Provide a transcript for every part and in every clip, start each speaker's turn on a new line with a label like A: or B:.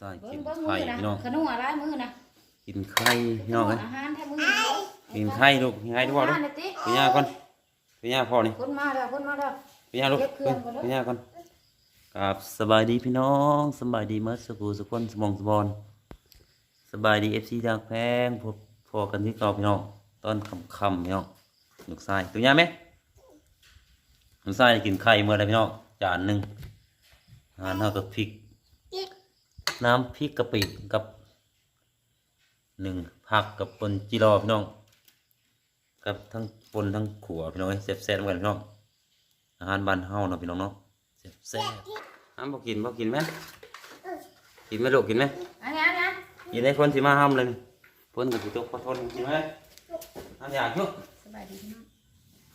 A: ชาย
B: เบิ้
A: กิ
B: ง
A: น
B: เบิ้งมื
A: ไข่
B: อนะ
A: พี่น้อง
B: ขนมอะไรมือนะ
A: กินไข่พี่น้องเอ้ย
B: อาหารแท้มือ
A: กินไข่ลูกกินไข่ทุกวัน
B: เล
A: เลย
B: ยติ
A: พี่ย่าก่อนพี่ย่าพ่อนี่
B: คนมาแล้วคนมาแล้ว
A: พี่ย่าลูก
B: เก็บเครื่องก่อนเด้อ
A: พี่ย่าก่อนครับสบายดีพี่น้องสบายดีเมื่อสักครู่สักคนสมองสมบอนสบายดีเอฟซีทางแพงพบพอกันที่เก่าพี่น้องตอนค่ำๆพี่น้องลูกชายตัวย่าไหมลูกชายกินไข่เมื่อไรพี่น้องจานหนึ่งอาหารเท่ากับพริก น้ำพริกกะปิกับหนึ่งผักกับปนจีรอพี่น้องกับทั้งปนทั้งขัวพี่น้องเซฟแซ่บๆเหมือนกันพี่น้องอาหารบ้านเฮาเนาะพี่น้องเนาะเซฟแซ่บห้ามบ่กินบ่กินไหมกินไหมลูกกินไหม
B: อันนี้อันนี้
A: กินให้คนสิมาห้ามเลยเพิ่นกับสิตกขอโทษกินไหมอันอยากอยู่
B: สบายดีพี่น้อง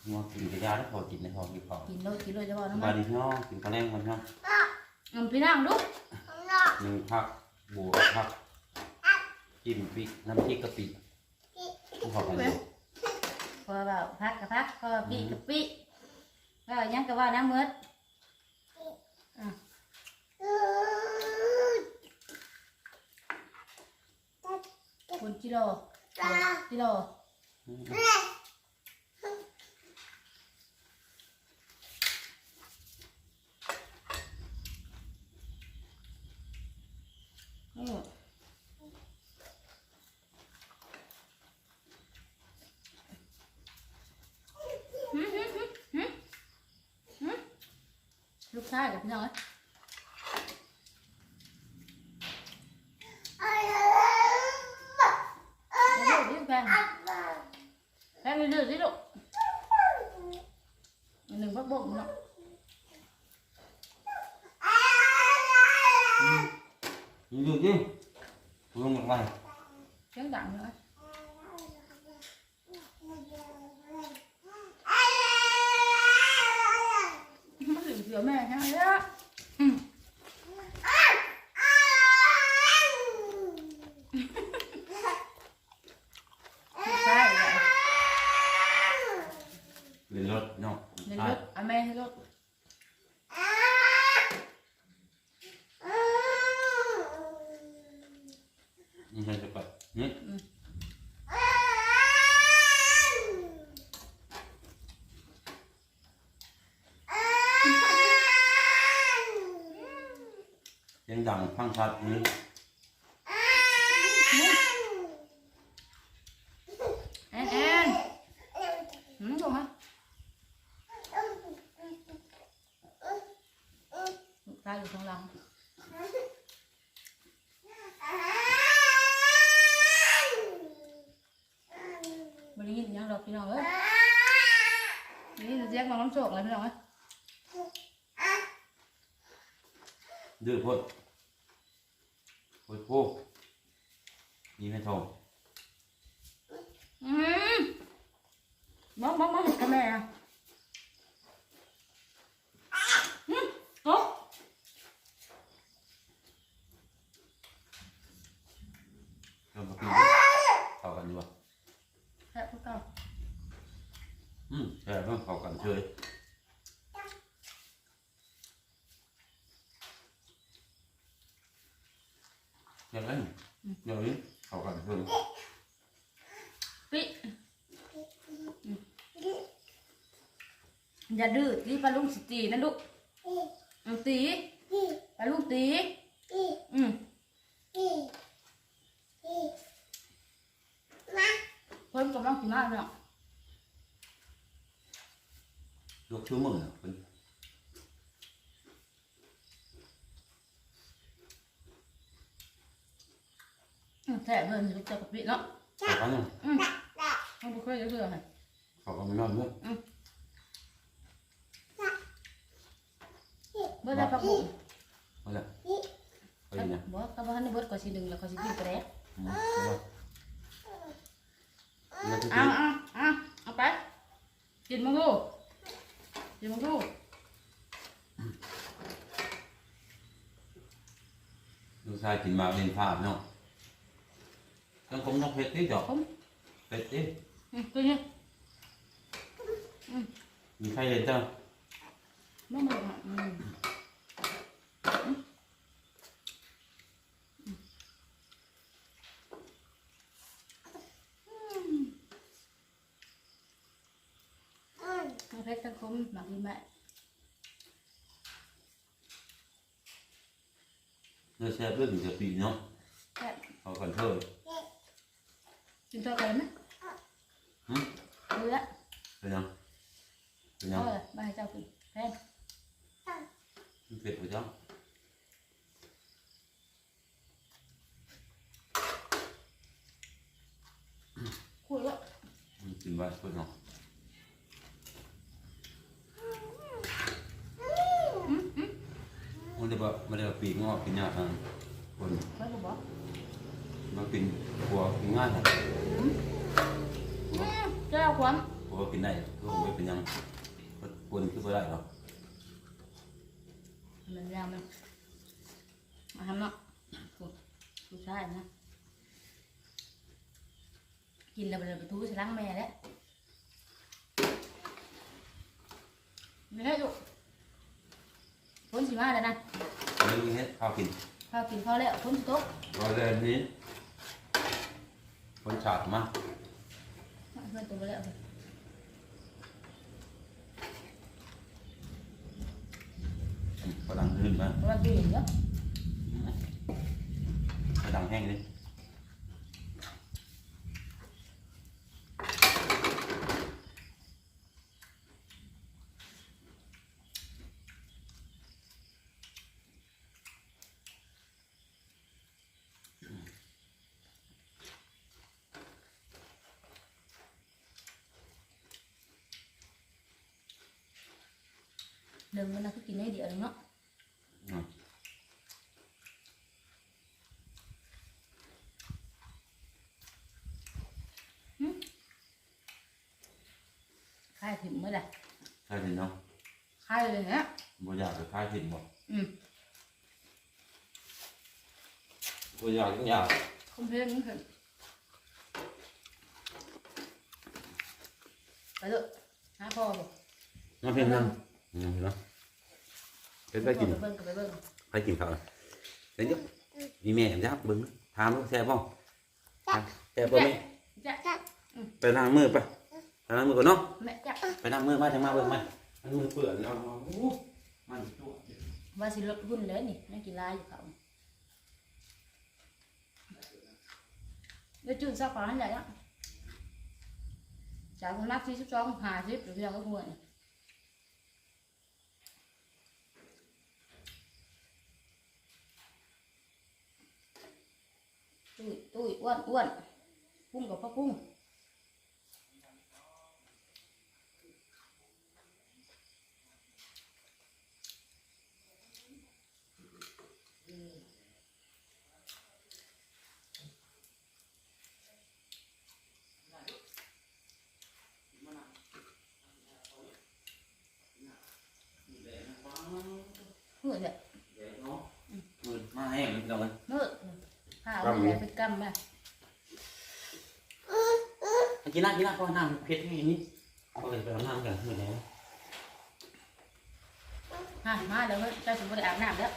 A: มัวกินกระยาแล้วพอกินในพอกินพอ
B: กินเลยกินเลยจะบอก
A: ส
B: น้ำ
A: บา
B: มั
A: ย
B: น
A: ดีพี่น้องกินข้าวแรงก่อนพี่น้อง
B: อืมพี่น้องลูก
A: หนึ่งผักบวกผักจิ้มพริกน้ำพริกกะปิผู้ขอกันอยู่
B: พอแบบพักกับพักพอปีกับปีก็ยังก็ว่าน้ำมืดอะคุณจิโร่จิโร่ ลูกชายกับพี่น้องเอ้ยเดี๋ยวลูกแพงแพงเดือดสิลูกหนึ่งพักบุ้งเนาะ
A: อยู่อยู่อยู่ลงมาไป
B: เสียงดังเลยมันเหลือเสือแม่ใช่ไหมเนี่ยอืมลูกชายเลย
A: เล่นรถเนาะ
B: ในรถเอาแม่ให้รถ
A: นี่ใช่จะไปนี่ยังดังพังชัดนี่
B: แอนแอนหืมถูกไหมลูกชาย อยู่ข้างหลังบริยินยังดอกพี่น้องเอ้ยนี่จะแยกน้องน้ำโชคเลยพี่น้องเอ้ย
A: ดื้อพ่นโอ้ยโป้นี่ไม่ทอง
B: อืมมองมองมองกับแม่อะอืมโอ้
A: เรามากินเข้ากันดีกว่า
B: แค่พวกเก่า
A: อืมแต่ต้องเข้ากันเฉยอย่างนั้นอย่างนี้เข้ากันเฉย
B: ปิ อย่าดื้อตีปลาลุงสิตีนะลูกอืมตีปลาลุงตีอืมเพิ่มกำลังกินมากเลยอะ
A: ยกชื่อมึงอะเป็น
B: อืมแท้เพิ่นสิลูกเจ้ากะปิเนาะ
A: เข้ากันเนาะ
B: อืมมันบ่เคยจะเชื่อให้
A: เข้ากันไม่นอนเนาะ
B: เบิด ได้ปลาบุ้ง
A: เอาละไปเนี่ย
B: บ่ก็บ่ทันได้เบิดก็สิดึงแล้วก็สิกินไปแล้ว
A: อืมเอาละแล้วที่
B: เอาเอาเอาเอาไป กินมังดูกินมังดู
A: ลูกชายกินมาเล่นภาพเนาะต้องคงต้องเผ็ดดิจ้ะ
B: ผม
A: เผ็ดดิ
B: อืมตัวนี้
A: มีใครเล่นจ้ะ
B: บ่มาอะอืม เพชรทั้ งคมหมักดีไหม
A: เนื้อแซ่บเรื่องจะปีเนาะ
B: แค่
A: เอากันเถอะ
B: กินตัวกันไหม
A: หึ
B: ดูละ
A: เป็นยังเป็น
B: เอ
A: ยัง
B: อมาให้เจ้ากินแพน
A: มันเผ็ดไปจ้ะ
B: คุยว่า
A: มันกินไว้เพื่อนเนาะมันจะแบบมันจะปีกงอกกินยากนะคน
B: ไว้บอก
A: มากินหัวกินง่ายนะ
B: เจ้าความ
A: หัวกินได้ก็ไม่เป็นยังคนคือไม่ได้หรอก
B: มันยาวมันมาทำเนาะกูกูใช่นะ กินแล้วไปเลยไปทูใส่ล้างแม่แล้วไม่ให้ลูกพ้นสิมาแล้วนะ
A: ไม่รู้เฮ็ดข้าวกิน
B: ข้าวกินพอแล้วพ้นสิโต๊ะ
A: รอเลยนี้คนฉาดมา
B: เพื่อนตัวไปแล้ว
A: กระดังขึ้นมา
B: เพราะว่าดูเห็นเยอะ
A: กระดังแห้งเลย
B: เดิมมันนะคือกินได้เดียวเนาะ
A: อืม
B: คายถิ่มเมื่อไหร่
A: ใช่เนาะ
B: คา ยเลยนะ
A: บ่อยากจะคลายผิดบ่
B: อืม
A: บ่อยากก็อยาก
B: คงเพื่อนมึงเห็นไปเลยหาพ่อบอก
A: น้ำเพียงนั่งอืมเนาะเป็นไปกิน
B: ไปเบิ่งกับไปเบิ่ง
A: ไปกินข้าวเดี๋ยวมีแม่ยับเบิ้งถามลูกแซ่บบ่แซ่บบ่แม่
B: จ้ะ
A: ไปล้างมือไปไปล้างมือก่อนเนาะ
B: แม่จ้ะ
A: ไปล้างมือมาจังมาเบิ่งมามันมือเปื้อนเอาโอ้มันตัว
B: ว่าสิลดหุ้นเลยนี่นั่งกินลายอยู่เขาเดี๋ยวจุดสักปานใหญ่ละจากคนนักที่สิบสองห้าสิบหรือเพียงก็ควรตุ้ยตุ้ย อ้วนอ้วนพุ่งกับพ่อพุ่งมืดเลย
A: มือมาแห้งนิดหน่อย
B: มืดผ้าเอาไปแล้วไปกำมา
A: กินน้ำกินน้ำก่อนน้ำเผ็ดนี่นี่เอาไปไปเอาน้ำกันมือแล้ว
B: ฮะมาเดี๋ยวเจ้าสมบูรณ์อาบน้ำแล้ว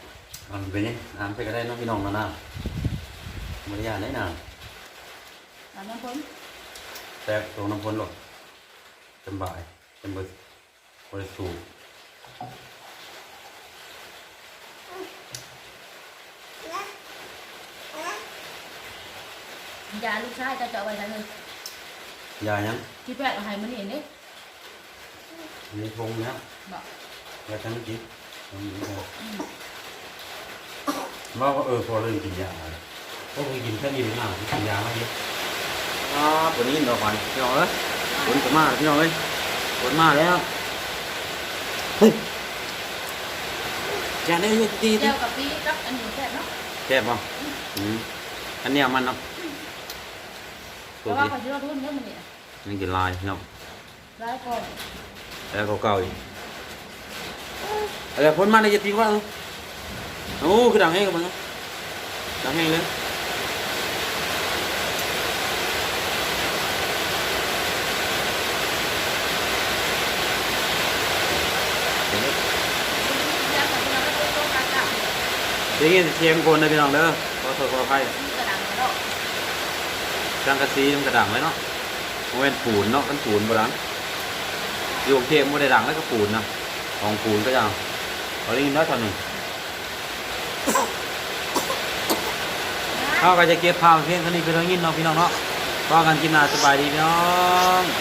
A: มันเป็นยังน้ำไปก็ได้น้องพี่น้องนะน้ำมารยาทได้น้
B: อาบน้ำพ้นำ
A: แต่ตรงน้ำพ้นหรอกสบายเป็นบริบริสุทธิ์
B: ยาลูกชายจะเจาะไว้ทางนึง
A: ยายัง
B: ที่แพทย์เอาให้มันเห็นนี่
A: มีทงนะ
B: บอก
A: ยาทั้งกินว่าก็เออพอเริ่มกินยาก็เคยกินแค่นี้หรือเปล่ากินยามาเยอะอ่าวันนี้เราฝันพี่น้องเอ้ยฝนก็มาพี่น้องเอ้ยฝนมาแล้วเฮ้ยอย่าได้ตีตี
B: เจ้ากับปีกับอันนี้แพทย์เนาะ
A: แซ่บป่ะอืมอันเนี้ยมันเนาะ
B: เพ
A: ตัว
B: ราะว่า
A: นี้
B: เขาจะรุ่นเรื่องมันนี่
A: มันกินลายพี่น้อง
B: ร้ายก่อน
A: แล้วก็เก่าอีกอะไรพ้นมาในจะตีว่าโอ้คือดังแห้งกับมันเนาะดังแห้งเลย
B: ยาของเราก็ต้องต้องการจับ
A: เดี๋ยวนี้เสียงคนนะพี่น้องเด้อขอโทษขออภัย
B: มีกระดังกระโดด
A: จังกะซีมันกระดังไว้เนาะโมเป็นปูนเนาะมันปูนโบราณอยู่กรุงเทพมันได้ดังแล้วก็ปูนนะของปูนก็ยังเอาได้ยินน้อนหนึ่งเขาก็จะเก็บภาพเพียงเท่านี้ไปเรื่องยินเนาะพี่น้องเนาะว่ากันกินนาสบายดีพี่น้อง